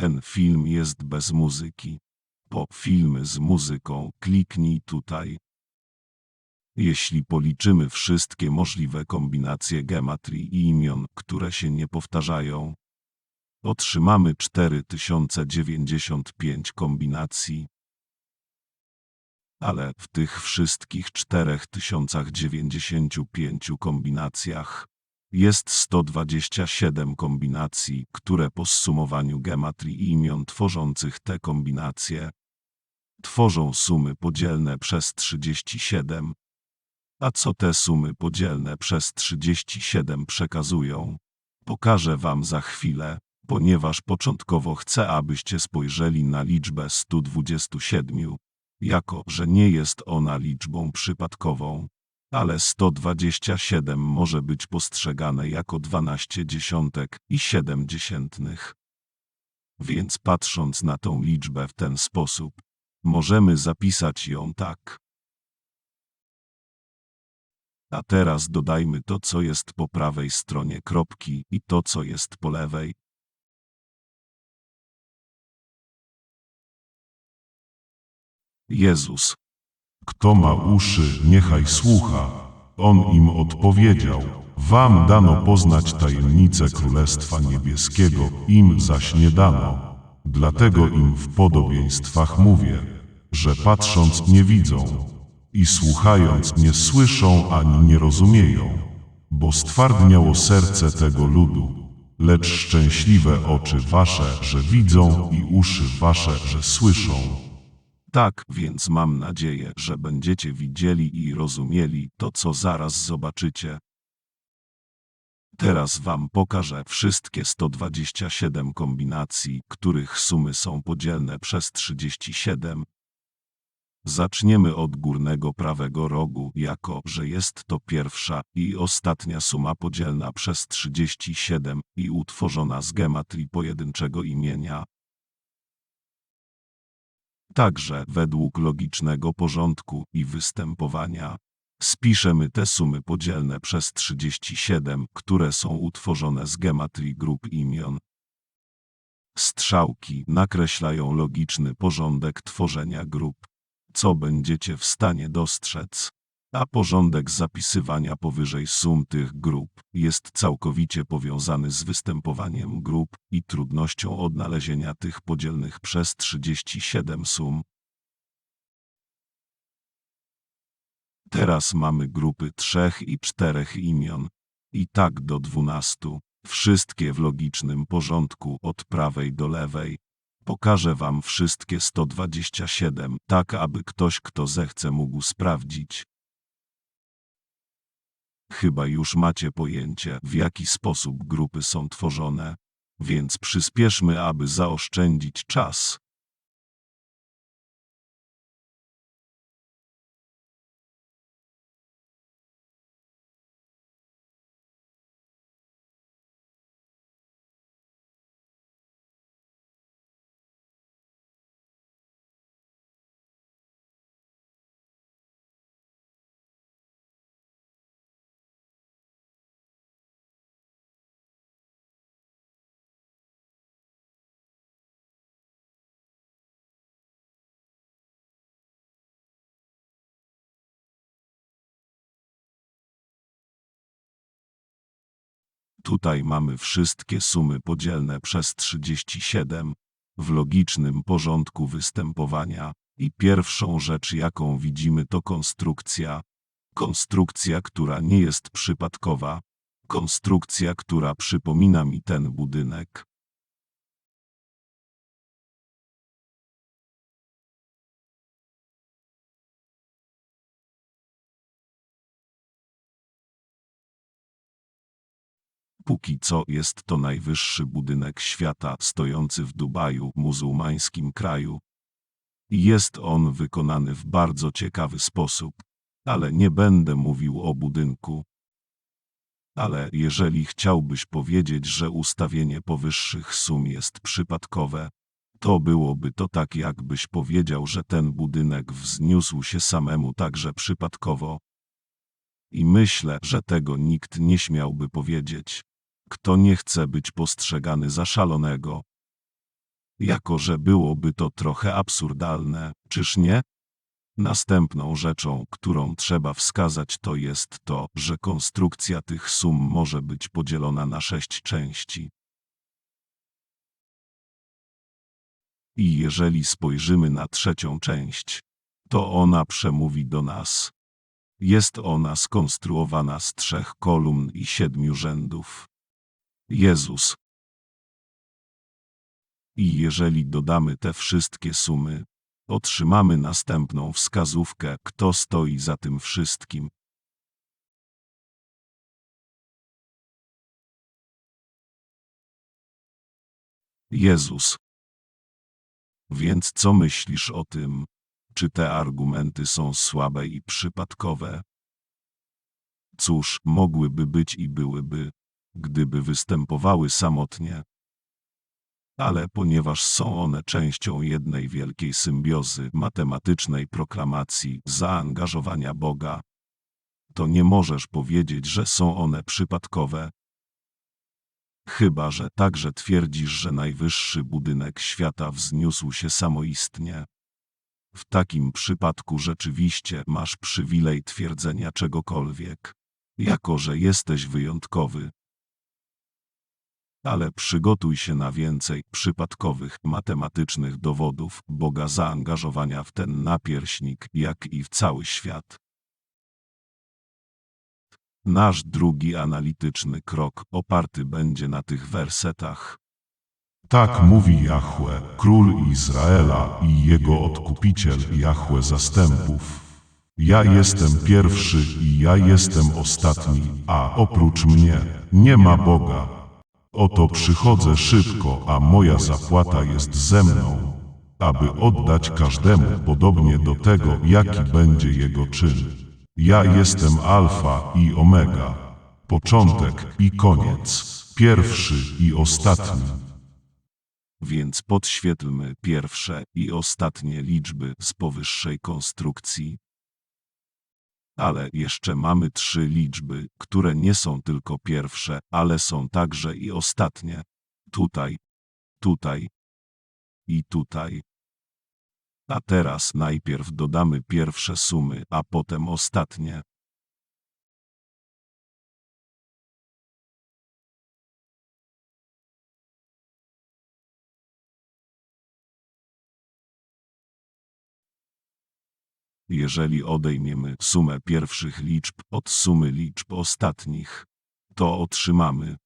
Ten film jest bez muzyki. Po filmy z muzyką kliknij tutaj. Jeśli policzymy wszystkie możliwe kombinacje gematrii i imion, które się nie powtarzają, otrzymamy 4095 kombinacji. Ale w tych wszystkich 4095 kombinacjach jest 127 kombinacji, które po zsumowaniu gematrii imion tworzących te kombinacje tworzą sumy podzielne przez 37. A co te sumy podzielne przez 37 przekazują? Pokażę wam za chwilę, ponieważ początkowo chcę, abyście spojrzeli na liczbę 127, jako że nie jest ona liczbą przypadkową, ale 127 może być postrzegane jako 12 dziesiątek i 7 dziesiętnych. Więc patrząc na tą liczbę w ten sposób, możemy zapisać ją tak. A teraz dodajmy to, co jest po prawej stronie kropki i to, co jest po lewej. Jezus. Kto ma uszy, niechaj słucha. On im odpowiedział. Wam dano poznać tajemnicę Królestwa Niebieskiego, im zaś nie dano. Dlatego im w podobieństwach mówię, że patrząc nie widzą i słuchając nie słyszą ani nie rozumieją, bo stwardniało serce tego ludu. Lecz szczęśliwe oczy wasze, że widzą i uszy wasze, że słyszą. Tak, więc mam nadzieję, że będziecie widzieli i rozumieli to, co zaraz zobaczycie. Teraz wam pokażę wszystkie 127 kombinacji, których sumy są podzielne przez 37. Zaczniemy od górnego prawego rogu, jako że jest to pierwsza i ostatnia suma podzielna przez 37 i utworzona z gematrii pojedynczego imienia. Także według logicznego porządku i występowania. Spiszemy te sumy podzielne przez 37, które są utworzone z gematrii grup imion. Strzałki nakreślają logiczny porządek tworzenia grup, co będziecie w stanie dostrzec. A porządek zapisywania powyżej sum tych grup jest całkowicie powiązany z występowaniem grup i trudnością odnalezienia tych podzielnych przez 37 sum. Teraz mamy grupy trzech i czterech imion. I tak do dwunastu. Wszystkie w logicznym porządku od prawej do lewej. Pokażę wam wszystkie 127, tak aby ktoś, kto zechce, mógł sprawdzić. Chyba już macie pojęcie, w jaki sposób grupy są tworzone, więc przyspieszmy, aby zaoszczędzić czas. Tutaj mamy wszystkie sumy podzielne przez 37 w logicznym porządku występowania. I pierwszą rzecz, jaką widzimy, to konstrukcja. Konstrukcja, która nie jest przypadkowa. Konstrukcja, która przypomina mi ten budynek. Póki co jest to najwyższy budynek świata stojący w Dubaju, muzułmańskim kraju. Jest on wykonany w bardzo ciekawy sposób, ale nie będę mówił o budynku. Ale jeżeli chciałbyś powiedzieć, że ustawienie powyższych sum jest przypadkowe, to byłoby to tak, jakbyś powiedział, że ten budynek wzniósł się samemu także przypadkowo. I myślę, że tego nikt nie śmiałby powiedzieć. Kto nie chce być postrzegany za szalonego? Jako że byłoby to trochę absurdalne, czyż nie? Następną rzeczą, którą trzeba wskazać, to jest to, że konstrukcja tych sum może być podzielona na sześć części. I jeżeli spojrzymy na trzecią część, to ona przemówi do nas. Jest ona skonstruowana z trzech kolumn i siedmiu rzędów. Jezus. I jeżeli dodamy te wszystkie sumy, otrzymamy następną wskazówkę, kto stoi za tym wszystkim. Jezus. Więc co myślisz o tym? Czy te argumenty są słabe i przypadkowe? Cóż, mogłyby być i byłyby, gdyby występowały samotnie. Ale ponieważ są one częścią jednej wielkiej symbiozy matematycznej proklamacji zaangażowania Boga, to nie możesz powiedzieć, że są one przypadkowe. Chyba, że także twierdzisz, że najwyższy budynek świata wzniósł się samoistnie. W takim przypadku rzeczywiście masz przywilej twierdzenia czegokolwiek, jako że jesteś wyjątkowy. Ale przygotuj się na więcej przypadkowych matematycznych dowodów Boga zaangażowania w ten napierśnik, jak i w cały świat. Nasz drugi analityczny krok oparty będzie na tych wersetach. Tak mówi Jahwe, król Izraela i jego odkupiciel Jahwe zastępów. Ja jestem pierwszy i ja jestem ostatni, a oprócz mnie nie ma Boga. Oto przychodzę szybko, a moja zapłata jest ze mną, aby oddać każdemu podobnie do tego, jaki będzie jego czyn. Ja jestem Alfa i Omega, początek i koniec, pierwszy i ostatni. Więc podświetlmy pierwsze i ostatnie liczby z powyższej konstrukcji. Ale jeszcze mamy trzy liczby, które nie są tylko pierwsze, ale są także i ostatnie. Tutaj, tutaj i tutaj. A teraz najpierw dodamy pierwsze sumy, a potem ostatnie. Jeżeli odejmiemy sumę pierwszych liczb od sumy liczb ostatnich, to otrzymamy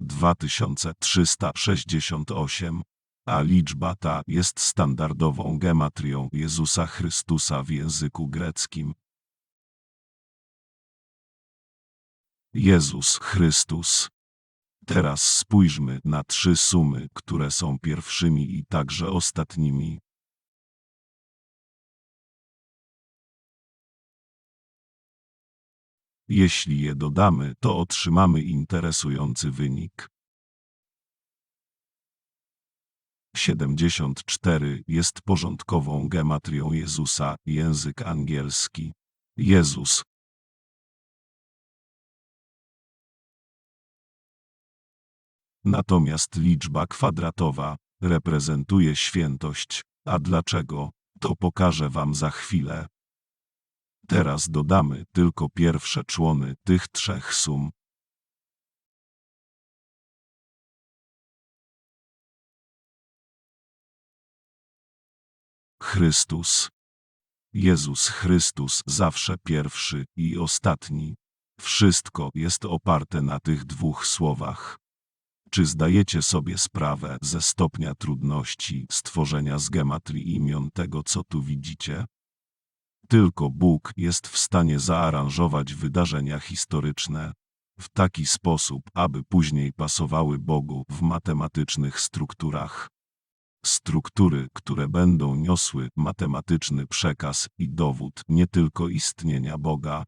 2368, a liczba ta jest standardową gematrią Jezusa Chrystusa w języku greckim. Jezus Chrystus. Teraz spójrzmy na trzy sumy, które są pierwszymi i także ostatnimi. Jeśli je dodamy, to otrzymamy interesujący wynik. 74 jest porządkową gematrią Jezusa, język angielski. Jezus. Natomiast liczba kwadratowa reprezentuje świętość. A dlaczego? To pokażę wam za chwilę. Teraz dodamy tylko pierwsze człony tych trzech sum. Chrystus. Jezus Chrystus zawsze pierwszy i ostatni. Wszystko jest oparte na tych dwóch słowach. Czy zdajecie sobie sprawę ze stopnia trudności stworzenia z gematrii imion tego, co tu widzicie? Tylko Bóg jest w stanie zaaranżować wydarzenia historyczne w taki sposób, aby później pasowały Bogu w matematycznych strukturach. Struktury, które będą niosły matematyczny przekaz i dowód nie tylko istnienia Boga,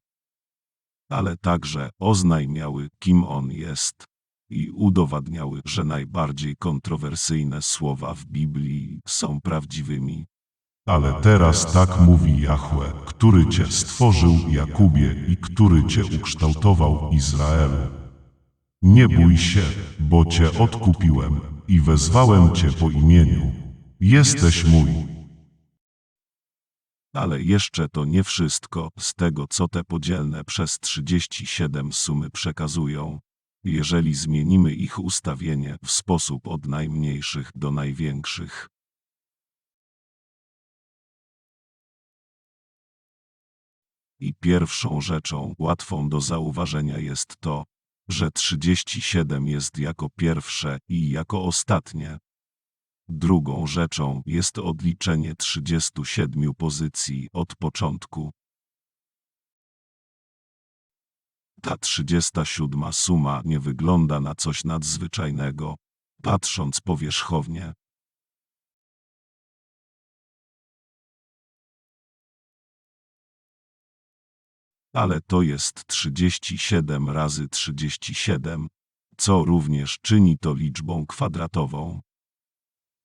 ale także oznajmiały, kim On jest i udowadniały, że najbardziej kontrowersyjne słowa w Biblii są prawdziwymi. Ale teraz tak mówi Jahwe, który cię stworzył Jakubie i który cię ukształtował Izraelu. Nie bój się, bo cię odkupiłem. i wezwałem Cię po imieniu. Jesteś mój. Ale jeszcze to nie wszystko z tego, co te podzielne przez 37 sumy przekazują. Jeżeli zmienimy ich ustawienie w sposób od najmniejszych do największych. I pierwszą rzeczą łatwą do zauważenia jest to, że 37 jest jako pierwsze i jako ostatnie. Drugą rzeczą jest odliczenie 37 pozycji od początku. Ta 37 suma nie wygląda na coś nadzwyczajnego, patrząc powierzchownie. Ale to jest 37 razy 37, co również czyni to liczbą kwadratową.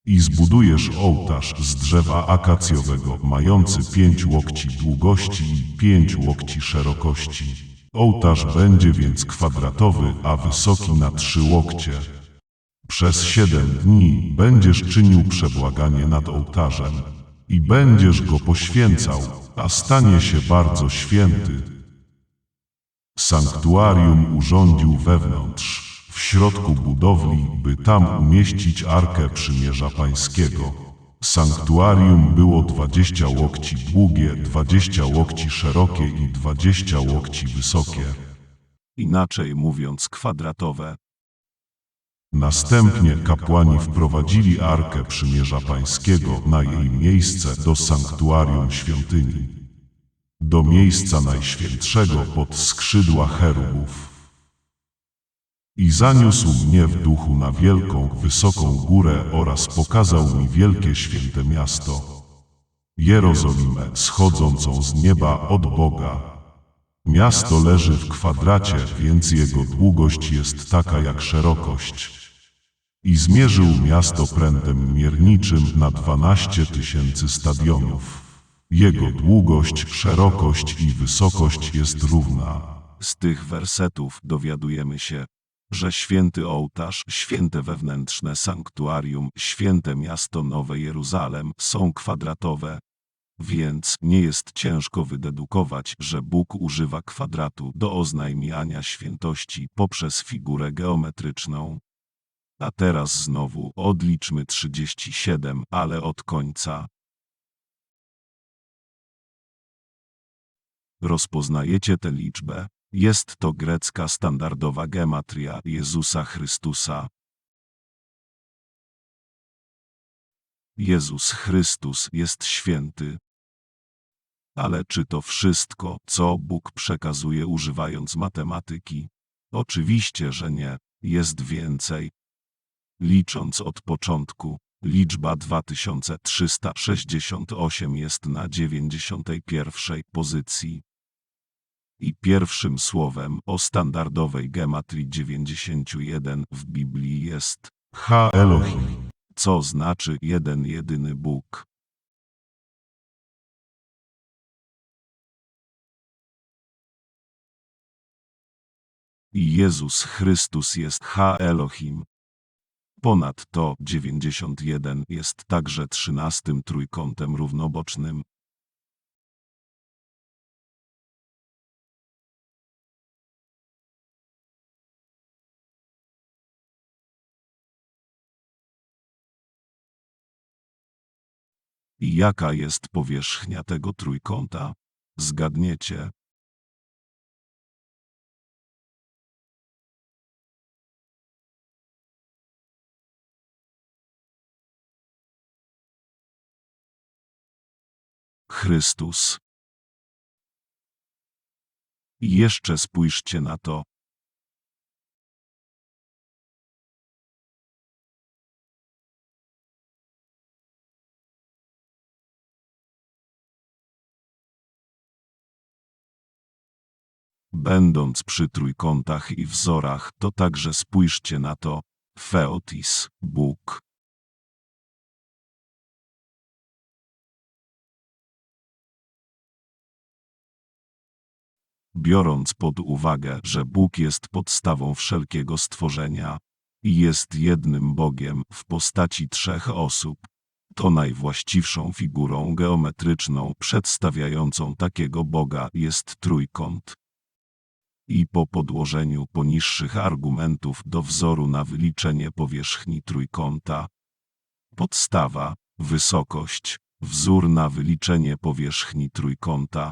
I zbudujesz ołtarz z drzewa akacjowego, mający pięć łokci długości i pięć łokci szerokości. Ołtarz będzie więc kwadratowy, a wysoki na trzy łokcie. Przez siedem dni będziesz czynił przebłaganie nad ołtarzem i będziesz go poświęcał, a stanie się bardzo święty. Sanktuarium urządził wewnątrz, w środku budowli, by tam umieścić Arkę Przymierza Pańskiego. Sanktuarium było dwadzieścia łokci długie, dwadzieścia łokci szerokie i dwadzieścia łokci wysokie. Inaczej mówiąc kwadratowe. Następnie kapłani wprowadzili Arkę Przymierza Pańskiego na jej miejsce do sanktuarium świątyni, do miejsca najświętszego pod skrzydła cherubów. I zaniósł mnie w duchu na wielką, wysoką górę oraz pokazał mi wielkie święte miasto, Jerozolimę schodzącą z nieba od Boga. Miasto leży w kwadracie, więc jego długość jest taka jak szerokość. I zmierzył miasto prętem mierniczym na dwanaście tysięcy stadionów. Jego długość, szerokość i wysokość jest równa. Z tych wersetów dowiadujemy się, że święty ołtarz, święte wewnętrzne sanktuarium, święte miasto Nowe Jeruzalem są kwadratowe. Więc nie jest ciężko wydedukować, że Bóg używa kwadratu do oznajmiania świętości poprzez figurę geometryczną. A teraz znowu odliczmy 37, ale od końca. Rozpoznajecie tę liczbę? Jest to grecka standardowa gematria Jezusa Chrystusa. Jezus Chrystus jest święty. Ale czy to wszystko, co Bóg przekazuje używając matematyki? Oczywiście, że nie. Jest więcej. Licząc od początku, liczba 2368 jest na 91 pozycji. I pierwszym słowem o standardowej gematrii 91 w Biblii jest, Ha Elohim. co znaczy jeden jedyny Bóg. I Jezus Chrystus jest Ha Elohim. Ponadto 91 jest także trzynastym trójkątem równobocznym. I jaka jest powierzchnia tego trójkąta? Zgadniecie. Chrystus. Jeszcze spójrzcie na to. Będąc przy trójkątach i wzorach, to także spójrzcie na to. Feotis, Bóg. Biorąc pod uwagę, że Bóg jest podstawą wszelkiego stworzenia, i jest jednym Bogiem w postaci trzech osób. To najwłaściwszą figurą geometryczną przedstawiającą takiego Boga jest trójkąt. I po podłożeniu poniższych argumentów do wzoru na wyliczenie powierzchni trójkąta, podstawa, wysokość, wzór na wyliczenie powierzchni trójkąta,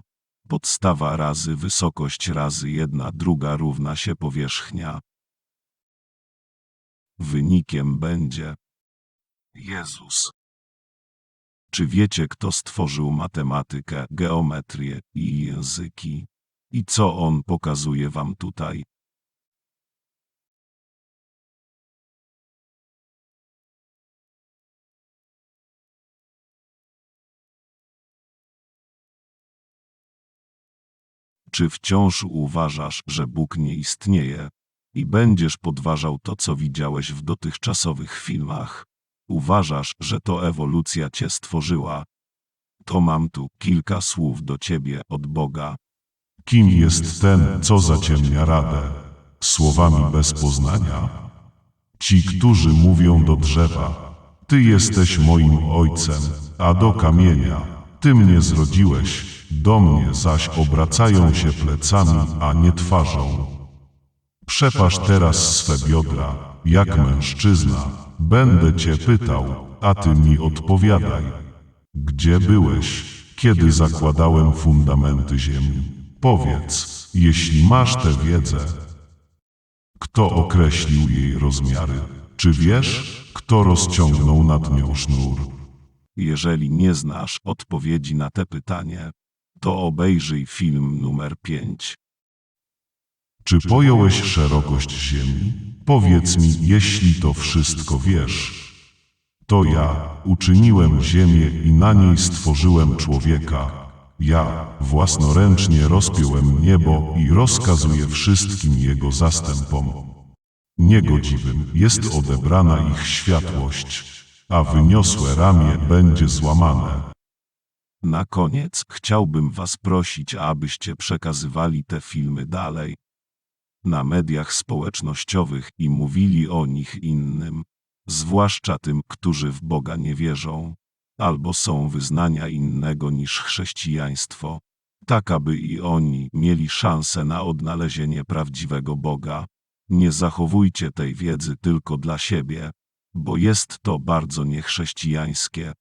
podstawa razy wysokość razy jedna druga równa się powierzchnia. Wynikiem będzie Jezus. Czy wiecie, kto stworzył matematykę, geometrię i języki? I co on pokazuje wam tutaj? Czy wciąż uważasz, że Bóg nie istnieje i będziesz podważał to, co widziałeś w dotychczasowych filmach? Uważasz, że to ewolucja cię stworzyła? To mam tu kilka słów do ciebie od Boga. Kim jest ten, co zaciemnia radę? Słowami bez poznania? Ci, którzy mówią do drzewa, Ty jesteś moim ojcem, a do kamienia, Ty mnie zrodziłeś, do mnie zaś obracają się plecami, a nie twarzą. Przepasz teraz swe biodra, jak mężczyzna, będę Cię pytał, a Ty mi odpowiadaj. Gdzie byłeś, kiedy zakładałem fundamenty ziemi? Powiedz, jeśli masz tę wiedzę. Kto określił jej rozmiary? Czy wiesz, kto rozciągnął nad nią sznur? Jeżeli nie znasz odpowiedzi na te pytanie, to obejrzyj film numer 5. Czy pojąłeś szerokość ziemi? Powiedz mi, jeśli to wszystko wiesz. To ja uczyniłem ziemię i na niej stworzyłem człowieka. Ja własnoręcznie rozpiąłem niebo i rozkazuję wszystkim jego zastępom. Niegodziwym jest odebrana ich światłość, a wyniosłe ramię będzie złamane. Na koniec chciałbym Was prosić, abyście przekazywali te filmy dalej na mediach społecznościowych i mówili o nich innym, zwłaszcza tym, którzy w Boga nie wierzą, albo są wyznania innego niż chrześcijaństwo, tak aby i oni mieli szansę na odnalezienie prawdziwego Boga. Nie zachowujcie tej wiedzy tylko dla siebie, bo jest to bardzo niechrześcijańskie.